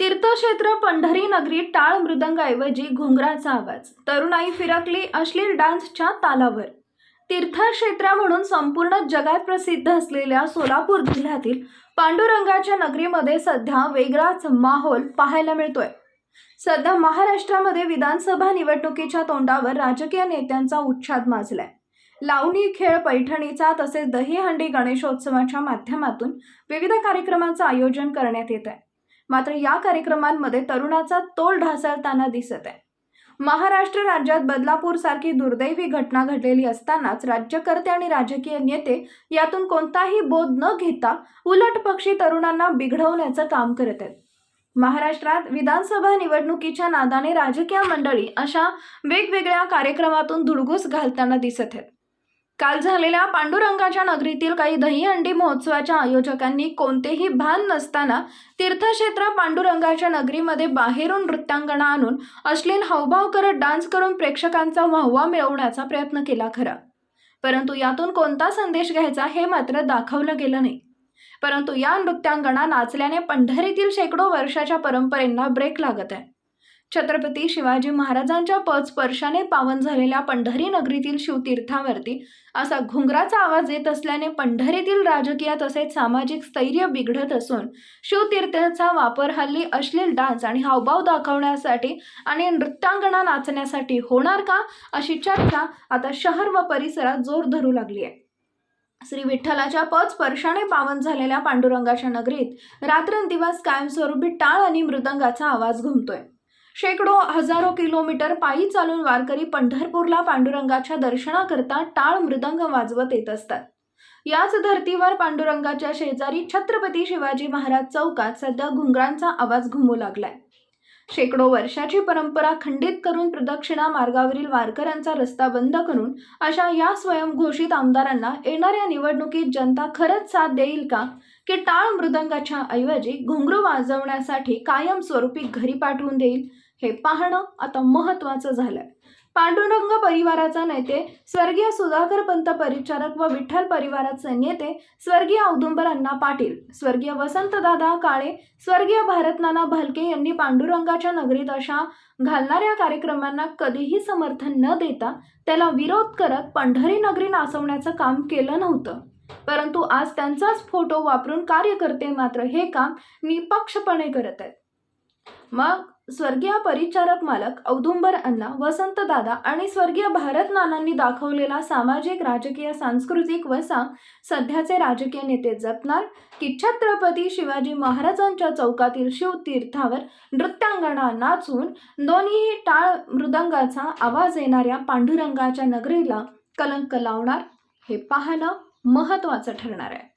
तीर्थक्षेत्र पंढरी नगरीत टाळ मृदंगाऐवजी घुंगराचा आवाज. तरुणाई फिरकली अश्लील डान्सच्या तालावर. तीर्थक्षेत्र म्हणून संपूर्ण जगात प्रसिद्ध असलेल्या सोलापूर जिल्ह्यातील पांडुरंगाच्या नगरीमध्ये सध्या वेगळाच माहोल पाहायला मिळतोय. सध्या महाराष्ट्रामध्ये विधानसभा निवडणुकीच्या तोंडावर राजकीय नेत्यांचा उच्छाद माजलाय. लावणी खेळ पैठणीचा तसेच दहीहंडी गणेशोत्सवाच्या माध्यमातून विविध कार्यक्रमांचं आयोजन करण्यात येत आहे मात्र या कार्यक्रमांमध्ये तरुणाचा तोल ढासळताना दिसत आहे. महाराष्ट्र राज्यात बदलापूर सारखी दुर्दैवी घटना घडलेली असतानाच राज्यकर्ते आणि राजकीय नेते यातून कोणताही बोध न घेता उलट पक्षी तरुणांना बिघडवण्याचं काम करत आहेत. महाराष्ट्रात विधानसभा निवडणुकीच्या नादाने राजकीय मंडळी अशा वेगवेगळ्या कार्यक्रमातून धुडगूस घालताना दिसत आहेत. काल झालेल्या पांडुरंगाच्या नगरीतील काही दहीहंडी महोत्सवाच्या आयोजकांनी कोणतेही भान नसताना तीर्थक्षेत्र पांडुरंगाच्या नगरीमध्ये बाहेरून नृत्यांगणा आणून अश्लील हावभाव करत डान्स करून प्रेक्षकांचा वाहवा मिळवण्याचा प्रयत्न केला खरा. परंतु यातून कोणता संदेश घ्यायचा हे मात्र दाखवलं गेलं नाही. परंतु या नृत्यांगणा नाचल्याने पंढरीतील शेकडो वर्षाच्या परंपरेंना ब्रेक लागत आहे. छत्रपती शिवाजी महाराजांच्या पद स्पर्शाने पावन झालेल्या पंढरी नगरीतील शिवतीर्थावरती असा घुंगराचा आवाज येत असल्याने पंढरीतील राजकीय तसेच सामाजिक स्थैर्य बिघडत असून शिवतीर्थाचा वापर हल्ली अश्लील डान्स आणि हावभाव दाखवण्यासाठी आणि नृत्यांगणा नाचण्यासाठी होणार का अशी चर्चा आता शहर व परिसरात जोर धरू लागली आहे. श्री विठ्ठलाच्या पद स्पर्शाने पावन झालेल्या पांडुरंगाच्या नगरीत रात्रंदिवस कायमस्वरूपी टाळ आणि मृदंगाचा आवाज घुमतोय. शेकडो हजारो किलोमीटर पायी चालून वारकरी पंढरपूरला पांडुरंगाच्या दर्शनाकरता टाळ मृदंग वाजवत येत असतात. याच धर्तीवर पांडुरंगाच्या शेजारी छत्रपती शिवाजी महाराज चौकात सध्या घुंगरांचा आवाज घुमू लागलाय. शेकडो वर्षाची परंपरा खंडित करून प्रदक्षिणा मार्गावरील वारकऱ्यांचा रस्ता बंद करून अशा या स्वयंघोषित आमदारांना येणाऱ्या निवडणुकीत जनता खरंच साथ देईल का? की टाळ मृदंगाच्या ऐवजी घुंगरू वाजवण्यासाठी कायमस्वरूपी घरी पाठवून देईल? हे पाहणं आता महत्त्वाचं झालंय. पांडुरंग परिवाराचा नेते स्वर्गीय सुधाकर पंत परिचारक व विठ्ठल परिवाराचे नेते स्वर्गीय औदुंबर अण्णा पाटील स्वर्गीय वसंतदादा काळे स्वर्गीय भारतनाना भालके यांनी पांडुरंगाच्या नगरीत अशा घालणाऱ्या कार्यक्रमांना कधीही समर्थन न देता त्याला विरोध करत पंढरी नगरी नाचवण्याचं काम केलं नव्हतं. परंतु आज त्यांचाच फोटो वापरून कार्यकर्ते मात्र हे काम निपक्षपणे करत आहेत. मग स्वर्गीय परिचारक मालक औदुंबर अण्णा वसंत दादा आणि स्वर्गीय भारत नानांनी दाखवलेला सामाजिक राजकीय सांस्कृतिक वसा सध्याचे राजकीय नेते जपणार की छत्रपती शिवाजी महाराजांच्या चौकातील शिवतीर्थावर नृत्यांगणा नाचून दोन्ही टाळ मृदंगाचा आवाज येणाऱ्या पांडुरंगाच्या नगरीला कलंक लावणार हे पाहणं महत्त्वाचं ठरणार आहे.